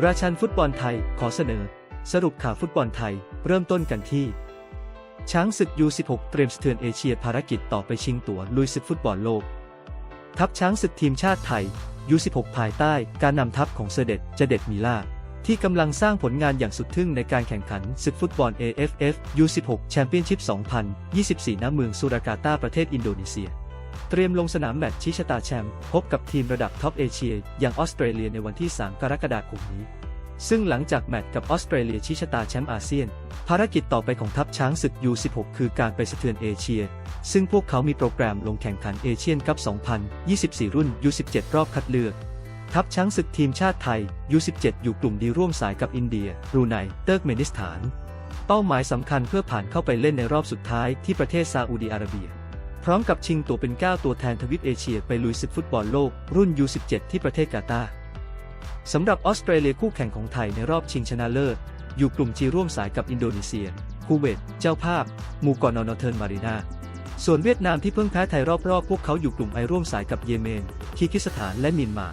ราชันฟุตบอลไทยขอเสนอ สรุปข่าวฟุตบอลไทย เริ่มต้นกันที่ ช้างศึก U16 เตรียมสะเทือนเอเชียภารกิจต่อไปชิงตั๋วลุยศึกฟุตบอลโลก ทัพช้างศึกทีมชาติไทย U16 ภายใต้การนำทัพของเสด็จเจเด็ดมีลาที่กำลังสร้างผลงานอย่างสุดทึ่งในการแข่งขันศึกฟุตบอล AFF U16 แชมเปี้ยนชิพ 2024 ณ เมืองสุรากาตาประเทศอินโดนีเซีย เตรียมลงสนามแมตช์ชี้ชะตาแชมป์พบกับทีมระดับท็อปเอเชีย อย่างออสเตรเลียในวันที่ 3 กรกฎาคมนี้ ซึ่งหลังจากแมตช์กับออสเตรเลียชี้ชะตาแชมป์อาเซียน ภารกิจต่อไปของทัพช้างศึก U16 คือการไปสะเทือนเอเชีย ซึ่งพวกเขามีโปรแกรมลงแข่งขันเอเชียนคัพ 2024 รุ่น U17 รอบคัดเลือก ทัพช้างศึกทีมชาติไทย U17 อยู่กลุ่มดีร่วมสายกับอินเดียบรูไนเติร์กเมนิสถาน เป้าหมายสำคัญเพื่อผ่านเข้าไปเล่นในรอบสุดท้ายที่ประเทศซาอุดีอาระเบีย พร้อมกับชิงตัวเป็น9ตัวแทนทวีปเอเชียไปลุยศึกฟุตบอลโลก รุ่น U17 ที่ประเทศกาตาร์สำหรับออสเตรเลียคู่แข่งของไทยในรอบชิงชนะเลิศ อยู่กลุ่มจีร่วมสายกับอินโดนีเซีย คูเวต เจ้าภาพ มูกาะนอนอเทิร์นมารีนา ส่วนเวียดนามที่เพิ่งแพ้ไทยรอบๆ พวกเขาอยู่กลุ่มไอร่วมสายกับเยเมน คีกิสถานและมียนมา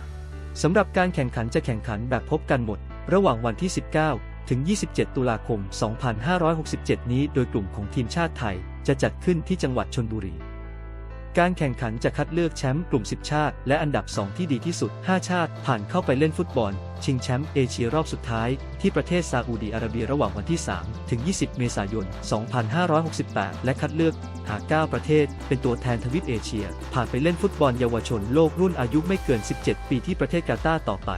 สำหรับการแข่งขันจะแข่งขันแบบพบกันหมด ระหว่างวันที่ 19 ถึง 27 ตุลาคม 2567 นี้ โดยกลุ่มของทีมชาติไทยจะจัดขึ้นที่จังหวัดชนบุรี การแข่งขันจะคัดเลือกแชมป์กลุ่ม 10 ชาติ และอันดับ 2 ที่ดีที่สุด 5 ชาติ ผ่านเข้าไปเล่นฟุตบอล ชิงแชมป์เอเชียรอบสุดท้าย ที่ประเทศซาอุดีอาระเบียระหว่างวันที่ 3 ถึง 20 เมษายน 2568 และคัดเลือก หา 9 ประเทศ เป็นตัวแทนทวีปเอเชีย ผ่านไปเล่นฟุตบอลเยาวชนโลกรุ่นอายุไม่เกิน 17 ปีที่ประเทศกาตาร์ต่อไป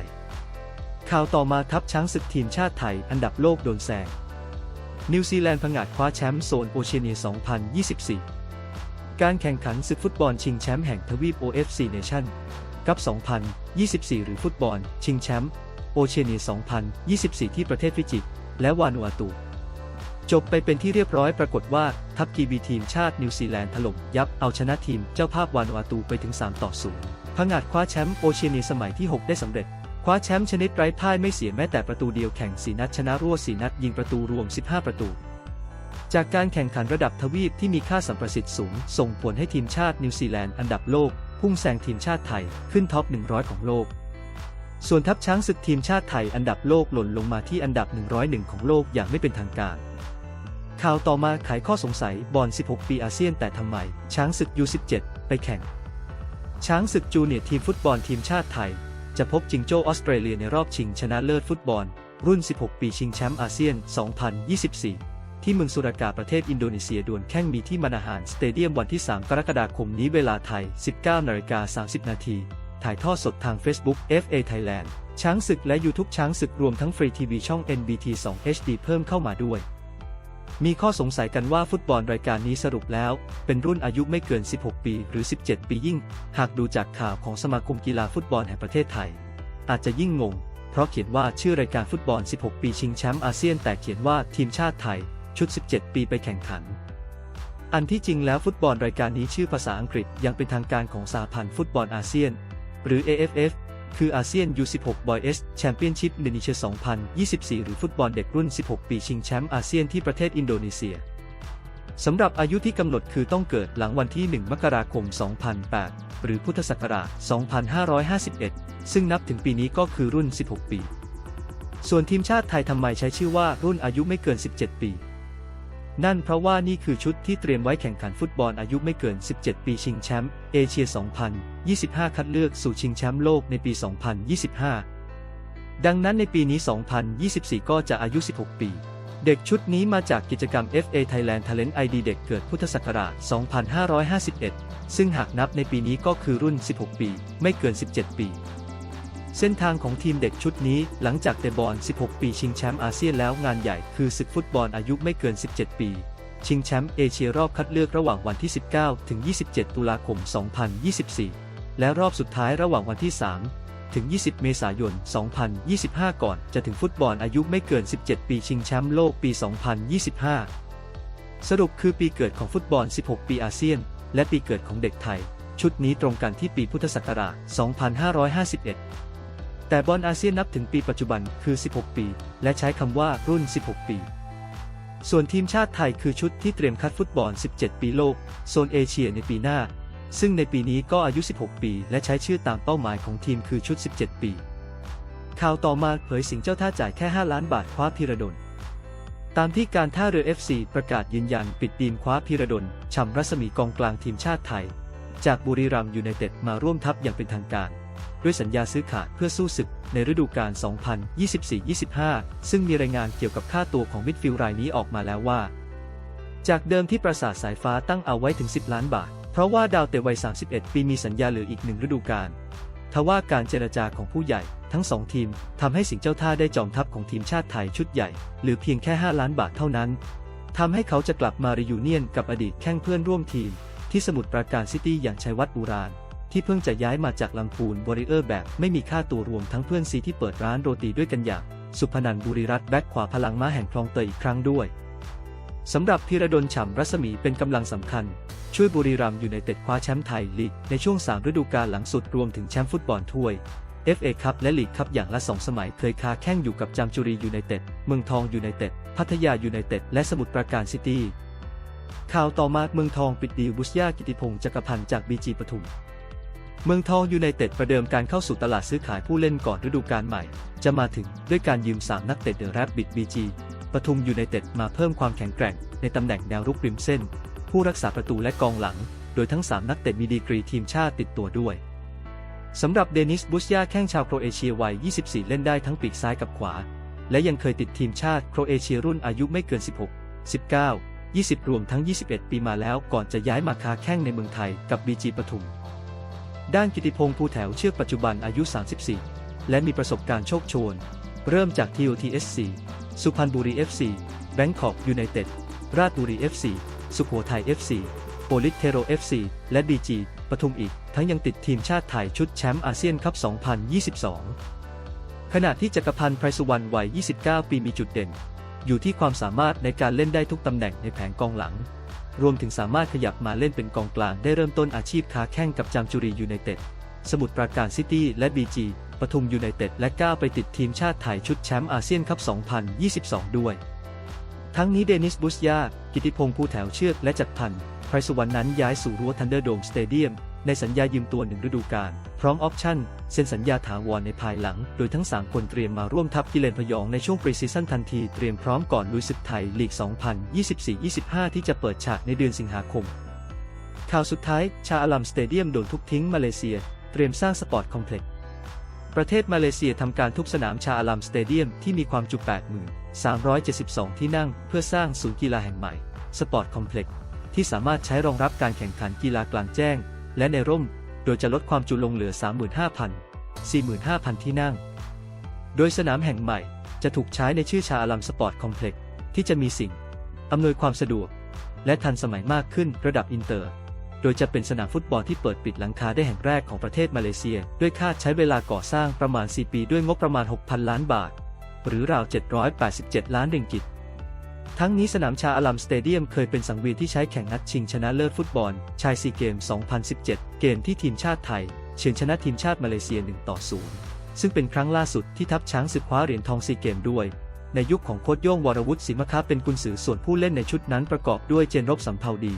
ข่าวต่อมาทัพช้างศึกทีมชาติไทย อันดับโลกโดนแซงนิวซีแลนด์ผงาดคว้าแชมป์โซนโอเชียเนีย 2024 การแข่งขันศึกฟุตบอลชิงแชมป์แห่งทวีป OFC Nation กับ 2024 หรือฟุตบอล ชิงแชมป์โอเชียเนีย2024 ที่ประเทศฟิจิ และวานูอาตู จบไปเป็นที่เรียบร้อยปรากฏว่า ทัพกีบีทีมชาตินิวซีแลนด์ถล่มยับเอาชนะทีมเจ้าภาพวานูอาตูไปถึง 3 ต่อ0ผงาดคว้าแชมป์โอเชียเนียสมัยที่ 6 ได้สำเร็จ คว้าแชมป์ชนิดไร้พ่ายไม่เสียแม้แต่ประตูเดียวแข่ง 4 นัดชนะรวด4นัดยิงประตูรวม 15 ประตู จากการแข่งขันระดับทวีปที่มีค่าสัมประสิทธิ์สูง ส่งผลให้ทีมชาตินิวซีแลนด์อันดับโลก พุ่งแซงทีมชาติไทยขึ้นท็อป 100 ของโลก ส่วนทัพช้างศึกทีมชาติไทยอันดับโลกหล่นลงมาที่อันดับ 101 ของโลกอย่างไม่เป็นทางการ ข่าวต่อมาไขข้อสงสัยบอล 16 ปีอาเซียนแต่ทำไม ช้างศึก U17 ไปแข่ง ช้างศึกจูเนียร์ทีมฟุตบอลทีมชาติไทย จะพบจิงโจ้ออสเตรเลียในรอบชิงชนะเลิศฟุตบอล รุ่น 16 ปีชิงแชมป์อาเซียน 2024 ที่เมืองสุรากาประเทศอินโดนีเซียดวลแข่งมีที่มานาหารสเตเดียมวันที่ 3 กรกฎาคมนี้เวลาไทย 19นาฬิกา30 นาที ถ่ายทอดสดทาง Facebook FA Thailand ช้างศึกและ YouTube ช้างศึกรวมทั้งฟรีทีวีช่อง NBT 2 HD เพิ่มเข้ามาด้วย มีข้อสงสัยกันว่าฟุตบอลรายการนี้สรุปแล้ว เป็นรุ่นอายุไม่เกิน 16 ปีหรือ 17 ปียิ่ง หากดูจากข่าวของสมาคมกีฬาฟุตบอลแห่งประเทศไทย อาจจะยิ่งงง เพราะเขียนว่าชื่อรายการฟุตบอล 16 ปีชิงแชมป์อาเซียนแต่เขียนว่าทีมชาติไทย ชุด 17 ปีไปแข่งขัน อันที่จริงแล้วฟุตบอลรายการนี้ชื่อภาษาอังกฤษยังเป็นทางการของสหพันธ์ฟุตบอลอาเซียน หรือ AFF คืออาเซียน U16 Boys Championship Indonesia 2024 หรือฟุตบอลเด็กรุ่น 16 ปีชิงแชมป์อาเซียนที่ประเทศอินโดนีเซียสำหรับอายุที่กำหนดคือต้องเกิดหลังวันที่ 1 มกราคม 2008 หรือพุทธศักราช 2551 ซึ่งนับถึงปีนี้ก็คือรุ่น 16 ปี ส่วนทีมชาติไทยทำไมใช้ชื่อว่ารุ่นอายุไม่เกิน 17 ปี นั่นเพราะว่านี่คือชุดที่เตรียมไว้แข่งขันฟุตบอลอายุไม่เกิน 17 ปีชิงแชมป์เอเชีย 2025 คัดเลือกสู่ชิงแชมป์โลกในปี 2025 ดังนั้นในปีนี้ 2024 ก็จะอายุ 16 ปี เด็กชุดนี้มาจากกิจกรรม FA Thailand Talent ID เด็กเกิดพุทธศักราช 2551 ซึ่งหากนับในปีนี้ก็คือรุ่น 16 ปี ไม่เกิน 17 ปี เส้นทางของทีมเด็กชุดนี้หลังจากเตะบอล 16 ปีชิงแชมป์อาเซียนแล้วงานใหญ่คือศึกฟุตบอลอายุไม่เกิน 17 ปี ชิงแชมป์เอเชียรอบคัดเลือกระหว่างวันที่ 19 ถึง 27 ตุลาคม 2024 และรอบสุดท้ายระหว่างวันที่ 3 ถึง 20 เมษายน 2025 ก่อนจะถึงฟุตบอลอายุไม่เกิน 17 ปีชิงแชมป์โลกปี 2025 สรุปคือปีเกิดของฟุตบอล 16 ปีอาเซียน และปีเกิดของเด็กไทย ชุดนี้ตรงกันที่ปีพุทธศักราช 2551 แต่บอลอาเซียนนับถึงปีปัจจุบันคือ 16 ปี และใช้คำว่ารุ่น 16 ปี ส่วนทีมชาติไทยคือชุดที่เตรียมคัดฟุตบอล 17 ปีโลก โซนเอเชียในปีหน้า ซึ่งในปีนี้ก็อายุ 16 ปี และใช้ชื่อตามเป้าหมายของทีมคือชุด 17 ปี ข่าวต่อมาเผยสิงเจ้าท่าจ่ายแค่ 5 ล้านบาทคว้าพีระดลตามที่การท่าเรือ FC ประกาศยืนยันปิดดีลคว้าพีระดลฉ่ำรัศมีกองกลางทีมชาติไทย จากบุรีรัมย์ยูไนเต็ดมาร่วมทัพอย่างเป็นทางการ ด้วยสัญญาซื้อขาดเพื่อสู้ศึกในฤดูกาล 2024-25 ซึ่งมีรายงานเกี่ยวกับค่าตัวของมิดฟิลด์รายนี้ออกมาแล้วว่า จากเดิมที่ประสาทสายฟ้าตั้งเอาไว้ถึง 10 ล้านบาท เพราะว่าดาวเตะวัย 31 ปีมีสัญญาเหลืออีกหนึ่งฤดูกาลทว่าการเจรจาของผู้ใหญ่ทั้งสองทีมทำให้สิงเจ้าท่าได้จอมทัพของทีมชาติไทยชุดใหญ่หลือเพียงแค่ 5 ล้านบาทเท่านั้นทำให้เขาจะกลับมารียูเนียนกับอดีตแข้งเพื่อนร่วมทีม ที่สมุทรปราการซิตี้อย่างชัยวัฒน์บูราน ที่เพิ่งจะย้ายมาจากลำพูนวอริเออร์แบบไม่มีค่าตัวรวมทั้งเพื่อนซีที่เปิดร้านโรตีด้วยกันอย่าง สุพนันบุรีรัตน์แบ็คขวาพลังม้าแห่งคลองเตยอีกครั้งด้วยสำหรับธีรดลฉ่ำรัศมีเป็นกำลังสำคัญ ช่วยบุรีรัมย์อยู่ในเต็ดคว้าแชมป์ไทยลีกในช่วง 3 ฤดูกาลหลังสุดรวมถึงแชมป์ฟุตบอลถ้วย FA คัพและลีกคัพอย่างละสองสมัยเคยคาแข่งอยู่กับจามจุรีอยูไนเต็ด เมืองทองอยูไนเต็ด พัทยาอยูไนเต็ด และสมุทรปราการซิตี้ข่าวต่อมาเมืองทองปิดดีลบุษยากิติพงศ์จักรพันธ์จากบีจีปทุม เมืองทองยูไนเต็ดประเดิมการเข้าสู่ตลาดซื้อขายผู้เล่นก่อนฤดูกาลใหม่ จะมาถึงด้วยการยืม 3 นักเตะเดอะแรบบิดบีจีปทุมยูไนเต็ดมาเพิ่มความแข็งแกร่ง ในตำแหน่งแนวรุกริมเส้น ผู้รักษาประตูและกองหลัง โดยทั้ง 3 นักเตะมีดีกรีทีมชาติติดตัวด้วยสำหรับเดนิสบุชยาแข้งชาวโครเอเชียวัย 24 เล่นได้ทั้งปีกซ้ายกับขวา และยังเคยติดทีมชาติโครเอเชียรุ่นอายุไม่เกิน 16 19 20 รวมทั้ง 21 ปีมาแล้วก่อนจะย้ายมาค้าแข้งในเมืองไทยกับบีจีปทุม ด้านกิติพงศ์ภูแถวเชือกปัจจุบันอายุ 34 และมีประสบการณ์โชคโชน เริ่มจาก TOTSC สุพรรณบุรี FC แบงคอกยูไนเต็ด ราชบุรี FC สุโขทัย FC โปลิสเทโร FC และ BG ปทุมอีก ทั้งยังติดทีมชาติไทยชุดแชมป์อาเซียนคัพ 2022 ขณะที่จักรพันธ์ไพรสุวรรณวัย 29 ปีมีจุดเด่น อยู่ที่ความสามารถในการเล่นได้ทุกตำแหน่งในแผงกองหลัง รวมถึงสามารถขยับมาเล่นเป็นกองกลางได้เริ่มต้นอาชีพค้าแข่งกับจามจุรียูไนเต็ด สมุทรปราการซิตี้และ BG ปทุมยูไนเต็ดและก้าวไปติดทีมชาติไทยชุดแชมป์อาเซียนคัพ 2022 ด้วย ทั้งนี้เดนิสบุสยา กิติพงศ์ภูแถวเชือกและจัดพันธ์ไพรสุวรรณนั้นย้ายสู่รั้วทันเดอร์โดมสเตเดียม ในสัญญายืมตัวหนึ่งฤดูกาลพร้อมออปชั่นเซ็นสัญญาถาวรในภายหลัง โดยทั้ง 3 คนเตรียมมาร่วมทัพกิเลนพยองในช่วงปรีซีซั่นทันทีเตรียมพร้อมก่อนลุยศึกไทยลีก 2024-25 ที่จะเปิดฉากในเดือนสิงหาคม ข่าวสุดท้าย ชาอาลัมสเตเดียมโดนทุบทิ้งมาเลเซีย เตรียมสร้างสปอร์ตคอมเพล็กซ์ประเทศมาเลเซียทำการทุบสนามชาอาลัมสเตเดียมที่มีความจุ 83,372 ที่นั่ง เพื่อสร้างศูนย์กีฬาแห่งใหม่ สปอร์ตคอมเพล็กซ์ที่สามารถใช้รองรับการแข่งขันกีฬากลางแจ้ง และในร่ม โดยจะลดความจุลงเหลือ 35,000 45,000 ที่นั่ง โดยสนามแห่งใหม่จะถูกใช้ในชื่อชาอาลัมสปอร์ตคอมเพล็กซ์ที่จะมีสิ่ง อำนวยความสะดวก และทันสมัยมากขึ้นระดับอินเตอร์ โดยจะเป็นสนามฟุตบอลที่เปิดปิดหลังคาได้แห่งแรกของประเทศมาเลเซีย ด้วยคาดใช้เวลาก่อสร้างประมาณ 4 ปีด้วยงบประมาณ 6,000 ล้านบาท หรือราว 787 ล้านริงกิต ทั้งนี้สนามชาอลัมสเตเดียมเคยเป็นสังเวียนที่ใช้แข่งนัดชิงชนะเลิศฟุตบอล ชายซีเกม 2017 เกมที่ทีมชาติไทยเฉือนชนะทีมชาติมาเลเซีย1ต่อ0ซึ่งเป็นครั้งล่าสุดที่ทัพช้างศึกคว้าเหรียญทองซีเกมด้วย ในยุคของโค้ชโย่งวรวุฒิศิมคาเป็นกุนซือส่วนผู้เล่นในชุดนั้นประกอบด้วยเจนรบสำเภาดี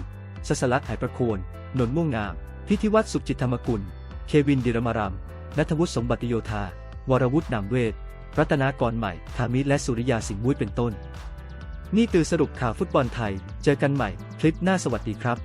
สสลักไหประโคนนนท์ม่วงงาม พิธิวัฒน์สุขจิตธรรมกุล เควินดิรมารามนัทวุฒิสมบัติโยธา วรวุฒินามเวท รัตนากรใหม่คามิและสุริยาสิงห์มุ้ยเป็นต้น นี่คือสรุปข่าวฟุตบอลไทย เจอกันใหม่ คลิปหน้าสวัสดีครับ